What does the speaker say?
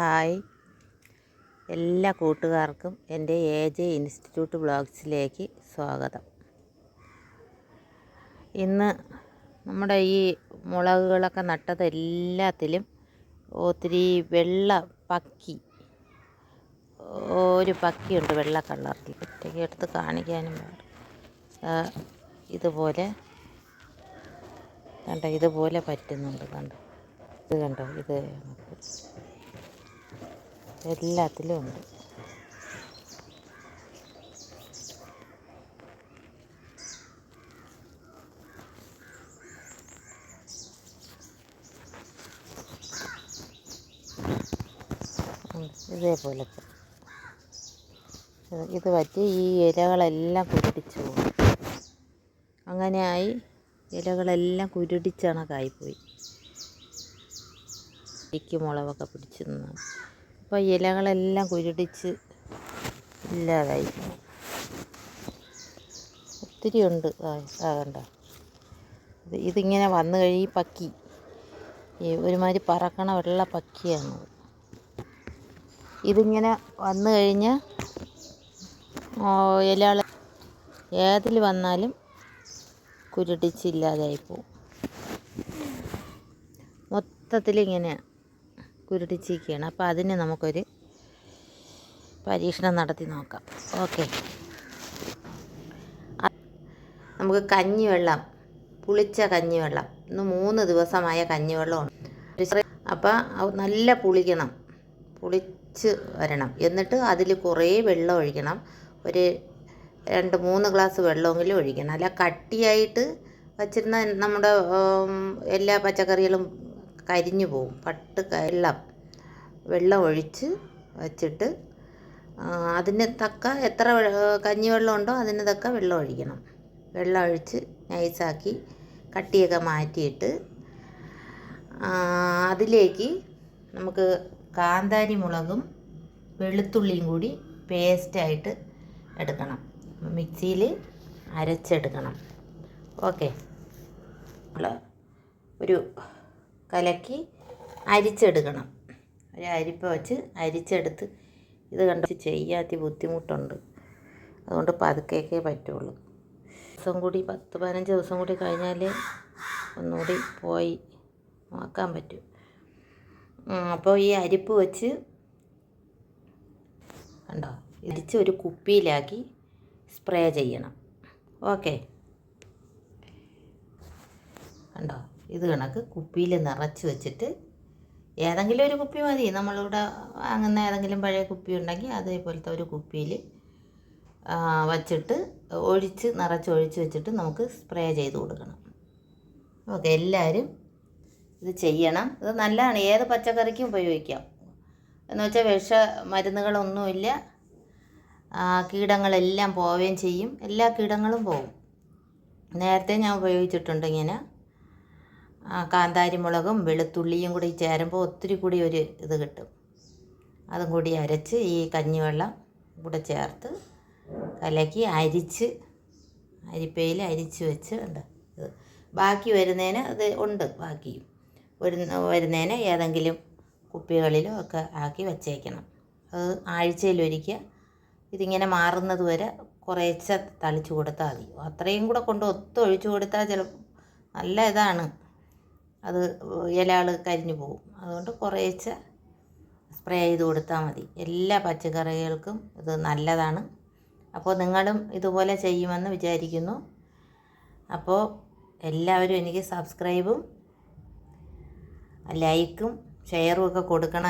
Hi. എല്ലാ കൂട്ടുകാർക്കും എന്റെ എ ജെ ഇൻസ്റ്റിറ്റ്യൂട്ട് ബ്ലോഗ്സിലേക്ക് സ്വാഗതം. ഇന്ന് നമ്മുടെ ഈ മുളകുകളൊക്കെ നട്ടത് എല്ലാത്തിലും ഒത്തിരി വെള്ള പക്കി ഒരു പക്കിയുണ്ട് വെള്ള കളറിൽ. ഒറ്റയ്ക്ക് എടുത്ത് കാണിക്കാനും പാടും ഇതുപോലെ കണ്ടോ ഇതുപോലെ പറ്റുന്നുണ്ട് കണ്ടോ. ഇത് കണ്ടോ ഇത് എല്ലാത്തിലും ഉണ്ട്. ഇതേപോലെ ഇത് പറ്റി ഈ ഇലകളെല്ലാം കുരുടിച്ചു പോകും അങ്ങനെയായി ഇലകളെല്ലാം കുരുടിച്ചണക്കായിപ്പോയി ഇക്ക് മുളകൊക്കെ പിടിച്ചു നിന്നാണ്. അപ്പോൾ ഇലകളെല്ലാം കുരുടിച്ച് ഇല്ലാതായി. ഒത്തിരി ഉണ്ട്. ആകണ്ട ഇത് ഇതിങ്ങനെ വന്നു കഴി പക്കി. ഒരുമാതിരി പറക്കണ വെള്ള പക്കിയാണ് ഇതിങ്ങനെ വന്നു കഴിഞ്ഞ് ഇലകൾ ഏതിൽ വന്നാലും കുരുടിച്ചില്ലാതായിപ്പോവും മൊത്തത്തിലിങ്ങനെയാണ് മൊത്തത്തിൽ കുരുടിച്ചിരിക്കുകയാണ് അപ്പോൾ അതിന് നമുക്കൊരു പരീക്ഷണം നടത്തി നോക്കാം. ഓക്കെ. നമുക്ക് കഞ്ഞിവെള്ളം പുളിച്ച കഞ്ഞിവെള്ളം. ഇന്ന് മൂന്ന് ദിവസമായ കഞ്ഞിവെള്ളമാണ്. അപ്പോൾ നല്ല പുളിക്കണം. പുളിച്ച് വരണം. എന്നിട്ട് അതിൽ കുറേ വെള്ളം ഒഴിക്കണം. ഒരു രണ്ട് മൂന്ന് ഗ്ലാസ് വെള്ളമെങ്കിലും ഒഴിക്കണം. അല്ല കട്ടിയായിട്ട് വച്ചിരുന്ന നമ്മുടെ എല്ലാ പച്ചക്കറികളും കരിഞ്ഞു പോവും. പട്ട് വെള്ളം വെള്ളം ഒഴിച്ച് വച്ചിട്ട് അതിന് തക്ക എത്ര കഞ്ഞി കഞ്ഞിവെള്ളം ഉണ്ടോ അതിന് തക്ക വെള്ളം ഒഴിക്കണം. വെള്ളം ഒഴിച്ച് നൈസാക്കി കട്ടിയൊക്കെ മാറ്റിയിട്ട് അതിലേക്ക് നമുക്ക് കാന്താരി മുളകും വെളുത്തുള്ളിയും കൂടി പേസ്റ്റായിട്ട് എടുക്കണം. മിക്സിയിൽ അരച്ചെടുക്കണം. ഓക്കെ. ഒരു കലക്കി അരിച്ചെടുക്കണം. ഒരു അരിപ്പ വെച്ച് അരിച്ചെടുത്ത് ഇത് കണ്ട് ചെയ്യാത്തി ബുദ്ധിമുട്ടുണ്ട്. അതുകൊണ്ട് പതുക്കെയൊക്കെ പറ്റുള്ളൂ. ദിവസം കൂടി പത്ത് പതിനഞ്ച് ദിവസം കൂടി കഴിഞ്ഞാൽ ഒന്നുകൂടി പോയി നോക്കാൻ പറ്റും. അപ്പോൾ ഈ അരിപ്പ് വെച്ച് കണ്ടോ? ഇടിച്ച് ഒരു കുപ്പിയിലാക്കി സ്പ്രേ ചെയ്യണം. ഓക്കെ. കണ്ടോ? ഇത് കണക്ക് കുപ്പിയിൽ നിറച്ച് വെച്ചിട്ട് ഏതെങ്കിലും ഒരു കുപ്പി മതി. നമ്മളിവിടെ വാങ്ങുന്ന ഏതെങ്കിലും പഴയ കുപ്പി ഉണ്ടെങ്കിൽ അതേപോലത്തെ ഒരു കുപ്പിയിൽ വച്ചിട്ട് ഒഴിച്ച് നിറച്ച് ഒഴിച്ച് വെച്ചിട്ട് നമുക്ക് സ്പ്രേ ചെയ്ത് കൊടുക്കണം. ഓക്കെ എല്ലാവരും ഇത് ചെയ്യണം. ഇത് നല്ലതാണ്. ഏത് പച്ചക്കറിക്കും ഉപയോഗിക്കാം. എന്ന് വെച്ചാൽ വിഷ മരുന്നുകളൊന്നുമില്ല. കീടങ്ങളെല്ലാം പോവുകയും ചെയ്യും. എല്ലാ കീടങ്ങളും പോവും. നേരത്തെ ഞാൻ ഉപയോഗിച്ചിട്ടുണ്ട് ഇങ്ങനെ. ആ, കാന്താരി മുളകും വെളുത്തുള്ളിയും കൂടി ചേരുമ്പോൾ ഒത്തിരി കൂടി ഒരു ഇത് കിട്ടും. അതും കൂടി അരച്ച് ഈ കഞ്ഞിവെള്ളം കൂടെ ചേർത്ത് കലക്കി അരിച്ച് അരിപ്പയിൽ അരിച്ച് വെച്ച് ഉണ്ട്. ഇത് ബാക്കി വരുന്നതിന് അത് ഉണ്ട് ബാക്കിയും വരുന്ന വരുന്നതിന് ഏതെങ്കിലും കുപ്പികളിലോ ഒക്കെ ആക്കി വെച്ചേക്കണം. അത് ആഴ്ചയിലൊരിക്കൽ ഇതിങ്ങനെ മാറുന്നത് വരെ കുറേശ്ശെ തളിച്ചു കൊടുത്താൽ മതി. അത്രയും കൂടെ കൊണ്ട് ഒത്തൊഴിച്ചു കൊടുത്താൽ ചില നല്ല ഇതാണ്. അത് ഇലകൾ കരിഞ്ഞു പോകും. അതുകൊണ്ട് കുറേശ്ശെ സ്പ്രേ ചെയ്ത് കൊടുത്താൽ മതി. എല്ലാ പച്ചക്കറികൾക്കും ഇത് നല്ലതാണ്. അപ്പോൾ നിങ്ങളും ഇതുപോലെ ചെയ്യുമെന്ന് വിചാരിക്കുന്നു. അപ്പോൾ എല്ലാവരും എനിക്ക് സബ്സ്ക്രൈബും ലൈക്കും ഷെയറും ഒക്കെ കൊടുക്കണം.